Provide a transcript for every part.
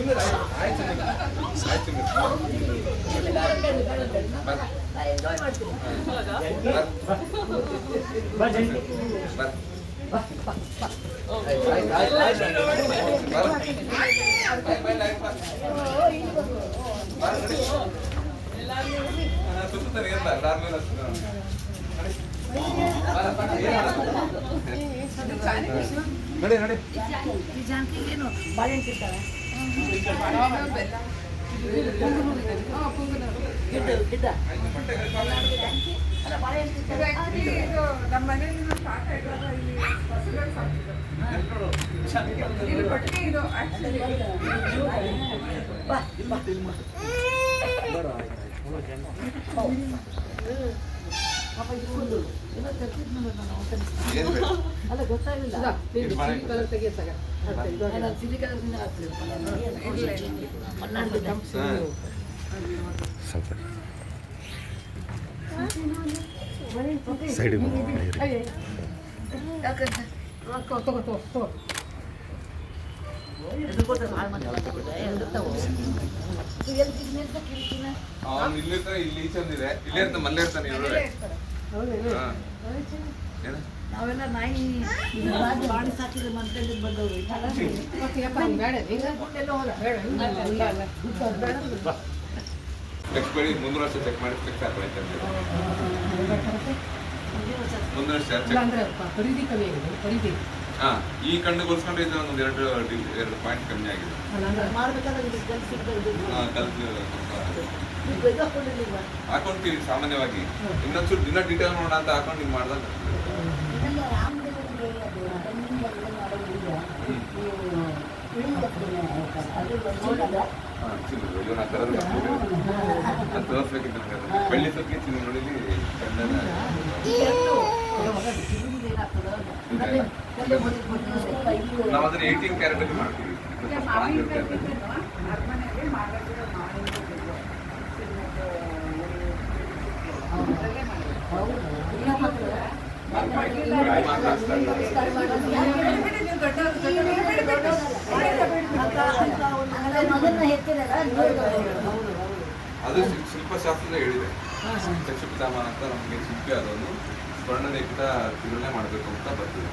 ನಡಿ. ನಡಿ. ಬಾ, ಬಾ, ಏನಿಲ್ಲ. ನಡಿ ನಡಿ ಈ ಜಾನಕಿ ಏನು ಬಾಳೆಹಣ್ಣು ತಿಂತಾಳೆ ಗಿಡ್ಡ ಅಲ್ಲ ಅಂತ ಕಿರಿಕಿನ? ಅವ್ನು ಇಲ್ಲಿರ್ತಾನೆ ಇಲ್ಲಿ ಈಚೆ ಒಂದಿದೆ ಇಲ್ಲೇ ಇರ್ತಾನೆ ಮಲ್ಲೇ ಇರ್ತಾನೆ? ನಾವೆಲ್ಲ ನಾಯಿ ಬಾಡಿ ಸಾಕಿದ್ರೆ ಮಂತ್ರಲ್ಲಿ ಬಂದವರು ಚೆಕ್ ಮಾಡಿ ಮುಂದಿನ ವರ್ಷ ಚೆಕ್ ಮಾಡಿ ಚೆಕ್ ಹಾಕೈತೆ ಅಂತ ಮುಂದಿನ ವರ್ಷ ಚೆಕ್ ಹಾ ಈ ಕಣ್ಣು ಹೋಲಿಸ್ಕೊಂಡ್ರೆ ಇದು ಒಂದು ಎರಡು ಎರಡು ಪಾಯಿಂಟ್ ಕಮ್ಮಿ ಆಗಿದೆ. ಹಾ? ಹಾಕೊಂತೀವಿ ಸಾಮಾನ್ಯವಾಗಿ. ಇನ್ನೊಂಚೂರು ದಿನ ಡೀಟೇಲ್ ನೋಡ ಅಂತ ಹಾಕೊಂಡು ಹಿಂಗ್ ಮಾಡ್ದಾಗ ಹಾ, ಚಿನ್ನದ ಬರ್ತಿದೆ. ಅದು ತೋರಿಸ್ಬೇಕಿತ್ತು ಅದು. ಬೆಳ್ಳಿ ಸೊಕ್ಕೆ ಚಿನ್ನ ನೋಡಿ ಕಣ್ಣನ್ನ ಅದು. ನಾವು ಅದನ್ನ ಏಯ್ಟೀನ್ ಕ್ಯಾರೆಟ್ ಅಲ್ಲಿ ಮಾಡ್ತೀವಿ. ಶಿಲ್ಪಶಾಸ್ತ್ರ ಹೇಳಿದೆ. ಚಕ್ಷುಪಿತಾಮಹ ಅಂತ ನಮಗೆ ಶಿಲ್ಪಿ ಅದನ್ನು ಸ್ವರ್ಣಲೇಖಿತ ತಿರುಳನೆ ಮಾಡಬೇಕು ಅಂತ ಬರ್ತದೆ.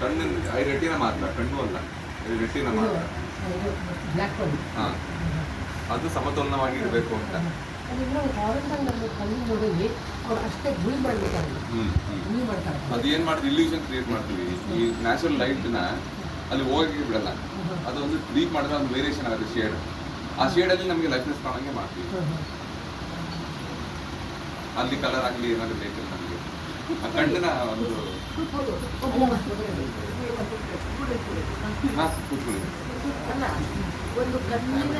ಕಣ್ಣು ಐ ರೆಟಿನ ಮಾತ್ರ ಕಣ್ಣು ಅಲ್ಲ. ಐ ರೆಟಿನ ಮಾತ್ರ. ಹಾ. ಅದು ಸಮತೋಲನವಾಗಿ ಇರಬೇಕು ಅಂತ ಅದು ಏನ್ ಮಾಡ್ತೀವಿ ಇಲ್ಯೂಷನ್ ಕ್ರಿಯೇಟ್ ಮಾಡ್ತೀವಿ. ಈ ನ್ಯಾಚುರಲ್ ಲೈಟ್ನ ಅಲ್ಲಿ ಹೋಗಿ ಬಿಡಲ್ಲ. ಅದು ಒಂದು ಡೀಪ್ ಮಾಡಿದ್ರೆ ಒಂದು ವೇರಿಯೇಷನ್ ಆಗುತ್ತೆ ಶೇಡ್ ಆ ಶೇಡಲ್ಲಿ ನಮಗೆ ಲೈಫ್ನೆಸ್ ಕಾಣಂಗೆ ಮಾಡ್ತೀವಿ. ಅಲ್ಲಿ ಕಲರ್ ಆಗಲಿ ಏನಾದ್ರು ಬೇಕಿಲ್ಲ ನಮಗೆ. ಆ ಕಣ್ಣಿನ ಒಂದು ಹಾ ಕೂತ್ಕೊಳ್ಳಿ. ಅಲ್ಲ ಒಂದು ಕಣ್ಣಿನ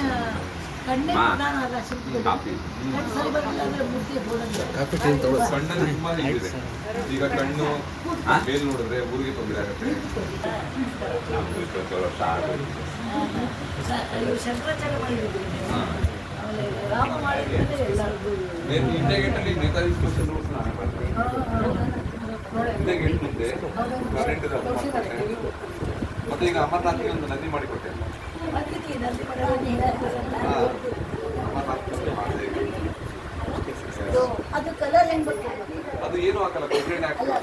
ಕಣ್ಣೇ ಹಾ. ಪ್ರಧಾನ ಅಲ್ಲ ಶಿಲ್ಪದಲ್ಲಿ ಕಾಫಿ. ಕಣ್ಣು ಸರಿ ಬರಲಿಲ್ಲ ಅಂದ್ರೆ ಮೂರ್ತಿಯ ಬೋರ್ಡಲ್ಲಿ ಕಣ್ಣಲ್ಲಿ ತುಂಬಾ ಇದೆ ಈಗ ಕಣ್ಣು ಮೇಲ್ ನೋಡಿದ್ರೆ ಊರಿಗೆ ತೊಂದರೆ ಆಗುತ್ತೆ ಇವರು ಶಂಕರಾಚಾರ್ಯ ಮಾಡಿದ್ರು ಹಾ. ರಾಮ ಮಾಡಿದ್ರೆ ಎಲ್ಲರಿಗೂ ನೇ- ಇಂಡಿಯಾ ಗೇಟಲ್ಲಿ ನೇತಾಜಿ ಮುಂದೆ ಕರೆಂಟ್ ಮತ್ತೆ ಈಗ ಅಮರ್ನಾಥ್ಗೆ ಒಂದು ನದಿ ಮಾಡಿಕೊಟ್ಟೆ. ಅದು ಕಲರ್ ಹೆಂಗ್ ಅದು ಏನು ಹಾಕಲ್ಲ ಕೊಬ್ಬರಿ ಹಾಕಲ್ಲ